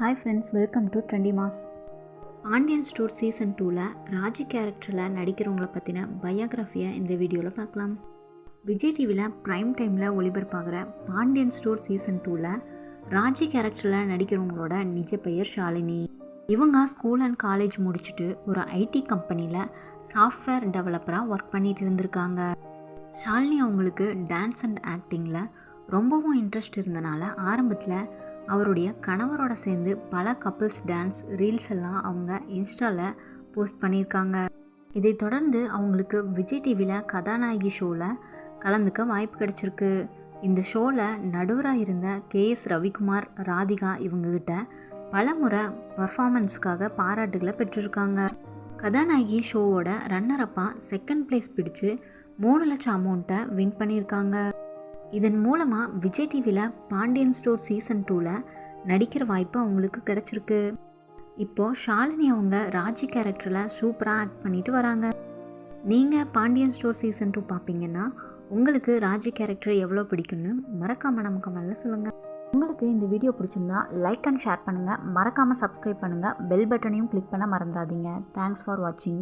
Hi friends welcome to trendy mass Pandian store season டூவில் ராஜி கேரக்டரில் நடிக்கிறவங்கள பற்றின பயோகிராஃபியை இந்த வீடியோவில் பார்க்கலாம். விஜய் டிவியில் ப்ரைம் டைமில் ஒளிபரப்பாகிற பாண்டியன் ஸ்டோர் சீசன் டூவில் ராஜி கேரக்டரில் நடிக்கிறவங்களோட நிஜ பெயர் ஷாலினி. இவங்க ஸ்கூல் அண்ட் காலேஜ் முடிச்சுட்டு ஒரு ஐடி கம்பெனியில் சாஃப்ட்வேர் டெவலப்பராக ஒர்க் பண்ணிட்டு இருந்திருக்காங்க. ஷாலினி அவங்களுக்கு டான்ஸ் அண்ட் ஆக்டிங்கில் ரொம்பவும் இன்ட்ரெஸ்ட் இருந்தனால ஆரம்பத்தில் அவருடைய கணவரோட சேர்ந்து பல கப்புள்ஸ் டான்ஸ் ரீல்ஸ் எல்லாம் அவங்க இன்ஸ்டாவில் போஸ்ட் பண்ணியிருக்காங்க. இதை தொடர்ந்து அவங்களுக்கு விஜய் டிவியில் கதாநாயகி ஷோவில் கலந்துக்க வாய்ப்பு கிடைச்சிருக்கு. இந்த ஷோவில் நடுவராக இருந்த கே எஸ் ரவிக்குமார் ராதிகா இவங்ககிட்ட பல முறை பர்ஃபார்மன்ஸ்க்காக பாராட்டுகளை பெற்றிருக்காங்க. கதாநாயகி ஷோவோட ரன்னரப்பாக செகண்ட் பிளேஸ் பிடிச்சு மூணு லட்சம் அமௌண்ட்டை வின் பண்ணியிருக்காங்க. இதன் மூலமாக விஜய் டிவியில் பாண்டியன் ஸ்டோர் சீசன் டூவில் நடிக்கிற வாய்ப்பு அவங்களுக்கு கிடச்சிருக்கு. இப்போது ஷாலினி அவங்க ராஜி கேரக்டரில் சூப்பராக ஆக்ட் பண்ணிட்டு வராங்க. நீங்கள் பாண்டியன் ஸ்டோர் சீசன் டூ பார்ப்பீங்கன்னா உங்களுக்கு ராஜி கேரக்டர் எவ்வளோ பிடிக்கும்னு மறக்காமல் நம்ம கமெண்ட்டில் சொல்லுங்கள் உங்களுக்கு இந்த வீடியோ பிடிச்சிருந்தா லைக் அண்ட் ஷேர் பண்ணுங்கள் மறக்காமல் சப்ஸ்கிரைப் பண்ணுங்கள் பெல் பட்டனையும் கிளிக் பண்ண மறந்துடாதீங்க. தேங்க்ஸ் ஃபார் வாட்சிங்